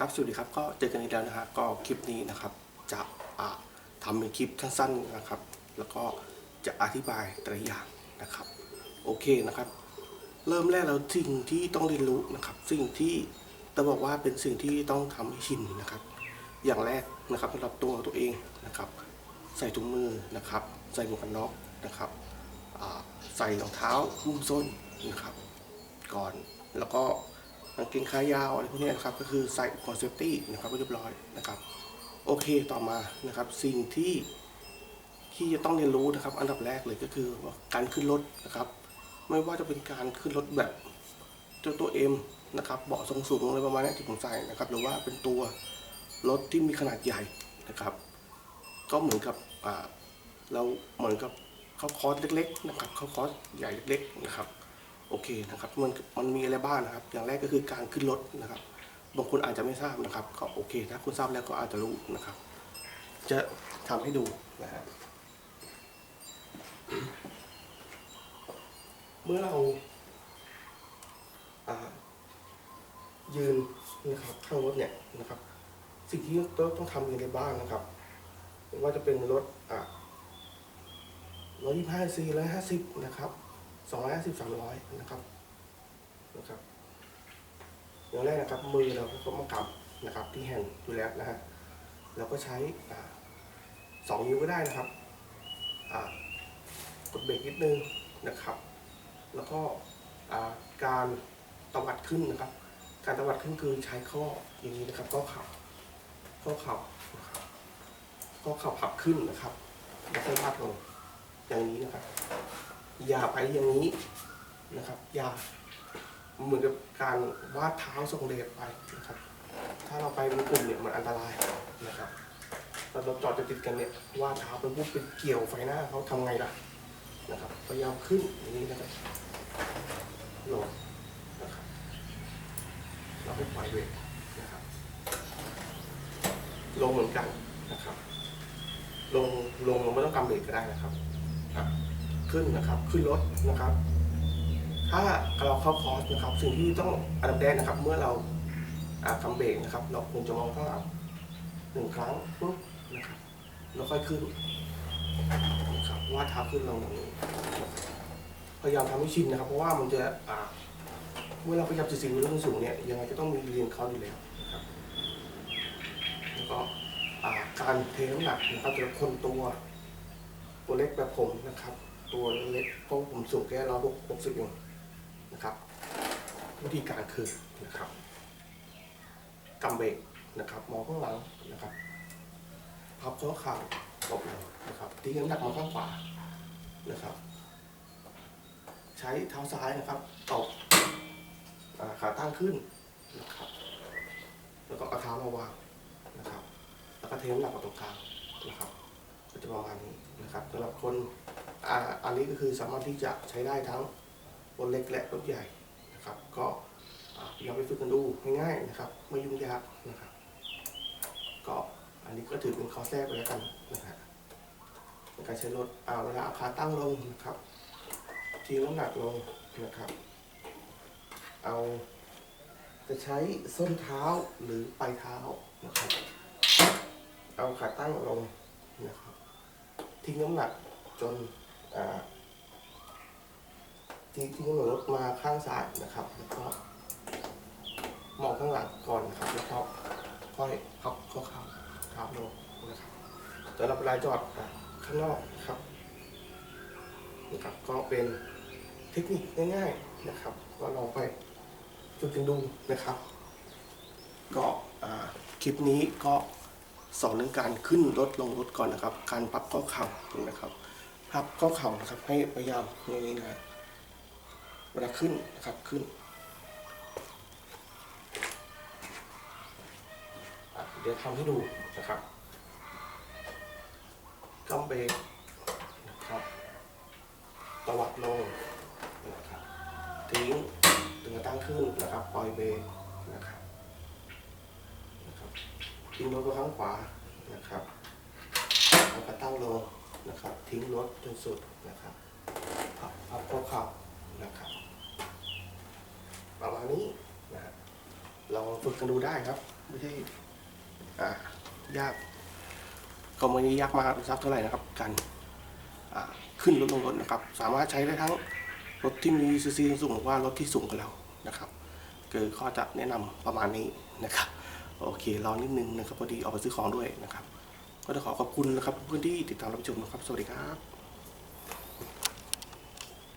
ครับสวัสดีครับก็เจอกันอีกแล้วนะฮะก็คลิปนี้นะครับจะทำเป็นคลิปสั้นๆนะครับ แล้วก็จะอธิบายแต่ละอย่างนะครับ โอเคนะครับ เริ่มแรกเราสิ่งที่ต้องเรียนรู้นะครับ สิ่งที่ต้องบอกว่าเป็นสิ่งที่ต้องทำให้ชินนะครับ อย่างแรกนะครับสำหรับตัวตัวเองนะครับ ใส่ถุงมือนะครับ ใส่หมวกกันน็อกนะครับใส่รองเท้าหุ้มส้นนะครับ ก่อนแล้วก็ กางเกงขายาวอะไรพวกนี้นะครับก็คือใส่อุปกรณ์เซฟตี้นะครับเรียบร้อยนะครับโอเคต่อมานะครับสิ่งที่ที่จะต้องเรียนรู้นะครับ อันดับแรกเลยก็คือการขึ้นรถนะครับ ไม่ว่าจะเป็นการขึ้นรถแบบเจ้าตัวเอ็มนะครับเบาะทรงสูงอะไรประมาณนี้ที่ผมใส่นะครับหรือว่าเป็นตัวรถที่มีขนาดใหญ่นะครับ ก็เหมือนกับเราเหมือนกับเข้าคอร์สเล็ก ๆ นะครับเข้าคอร์สใหญ่เล็ก ๆ นะครับ โอเคนะครับมันมันมีอะไรบ้างนะครับ อย่างแรกก็คือการขึ้นรถนะครับ บางคนอาจจะไม่ทราบนะครับ ก็โอเคถ้าคุณทราบแล้วก็อาจจะรู้นะครับ จะทำให้ดูนะฮะเมื่อเราอ่ายืนนะครับข้างรถเนี่ยนะครับ สิ่งที่ต้องต้องทำอะไรบ้างนะครับว่าจะเป็นรถอ่าร้อยยี่ห้าซีร้อยห้าสิบนะครับ สองร้อยห้าสิบสามร้อยนะครับนะครับอย่างแรกนะครับมือเราก็มากำนะครับที่แฮนดูแลนะฮะเราก็ใช้สองนิ้วก็ได้นะครับกดเบรกนิดนึงนะครับ แล้วก็การตวัดขึ้นนะครับ การตวัดขึ้นคือใช้ข้ออย่างนี้นะครับข้อเข่าข้อเข่านะครับข้อเข่าพับขึ้นนะครับแล้วก็ลาดลงอย่างนี้นะครับ อย่าไปอย่างนี้นะครับ อย่าเหมือนกับการวาดเท้าทรงเดชไปนะครับ ถ้าเราไปเป็นกลุ่มเนี่ยมันอันตรายนะครับเราเราจอดจะติดกันเนี่ยวาดเท้าเป็นปุ๊บเป็นเกี่ยวไฟหน้าเขาทำไงล่ะนะครับพยายามขึ้นอย่างนี้นะครับลงนะครับเราไปปล่อยเบรกนะครับ ลงเหมือนกันนะครับ ลงลงไม่ต้องกำเบรกก็ได้นะครับครับ ขึ้นนะครับ ขึ้นรถนะครับ ถ้าเราเข้าคอร์สนะครับ สิ่งที่ต้องอันดับแรกนะครับ เมื่อเราอากำเบรกนะครับ เราควรจะมองข้างหลังหนึ่งครั้งปุ๊บนะครับแล้วค่อยขึ้นนะครับว่าดเท้าขึ้นลงอย่างนี้พยายามทำให้ชินนะครับ เพราะว่ามันจะเมื่อเราพยายามจะสิ่งเรื่องสูงเนี่ยยังไงก็ต้องมีเรียนเขาอยู่แล้วนะครับแล้วก็การเทน้ำหนักนะครับแต่ละคนตัวตัวเล็กแบบผมนะครับ ตัวเล็กเพราะผมสูงแค่ร้อยหกสิบเองนะครับ วิธีการคือนะครับกำเบรกนะครับ มองข้างหลังนะครับพับข้อเข่าตบลงนะครับทิ้งน้ำหนักมาข้างขวานะครับ ใช้เท้าซ้ายนะครับตบขาตั้งขึ้นนะครับแล้วก็เอาเท้ามาวางนะครับ แล้วก็เทน้ำหนักมาตรงกลางนะครับ ก็จะประมาณนี้นะครับสำหรับคน อันนี้ก็คือสามารถที่จะใช้ได้ทั้งรถเล็กและรถใหญ่นะครับ ก็อ่าลองไปฝึกกันดูง่ายๆนะครับ ไม่ยุ่งยากนะครับ ก็อันนี้ก็ถือเป็นข้อแทรกไปแล้วกันนะฮะในการใช้รถเอาเวลาเอาขาตั้งลงนะครับทิ้งน้ำหนักลงนะครับ เอาจะใช้ส้นเท้าหรือปลายเท้านะครับ เอาขาตั้งลงนะครับ ทิ้งน้ำหนักจน อ่าทิ้งทิ้งน้ำหนักลดมาข้างซ้ายนะครับแล้วก็มองข้างหลังก่อนนะครับแล้วก็ค่อยพับข้อเข่าเท้าลงนะครับสำหรับเวลาจอดข้างนอกนะครับนะครับ ก็เป็นเทคนิคง่ายๆนะครับ ก็ลองไปฝึกกันดูนะครับ ก็คลิปนี้ก็สอนเรื่องการขึ้นรถลงรถก่อนนะครับ การพับข้อเข่านะครับ พับข้อเข่านะครับ ให้พยายามอย่างนี้นะเวลาขึ้นนะครับขึ้นเดี๋ยวทำให้ดูนะครับกำเบรกนะครับตวัดลงนะครับทิ้งถึงจะตั้งขึ้นนะครับ ปล่อยเบรกนะครับนะครับทิ้งรถไปข้างขวานะครับแล้วก็ตั้งลง นะครับ ทิ้งรถจนสุดนะครับพับพับข้อเข่านะครับ ประมาณนี้นะฮะลองฝึกกันดูได้ครับ ไม่ใช่อ่ายาก ก็ไม่ได้ยากมากสักเท่าไหร่นะครับ การอ่าขึ้นรถลงรถนะครับ สามารถใช้ได้ทั้งรถที่มีซีซีสูงหรือว่ารถที่สูงกว่าเรานะครับคือข้อจะแนะนำประมาณนี้นะครับ โอเครอนิดนึงนะครับพอดีออกไปซื้อของด้วยนะครับ ก็จะขอขอบคุณนะครับเพื่อนที่ติดตามรับชมนะครับ สวัสดีครับ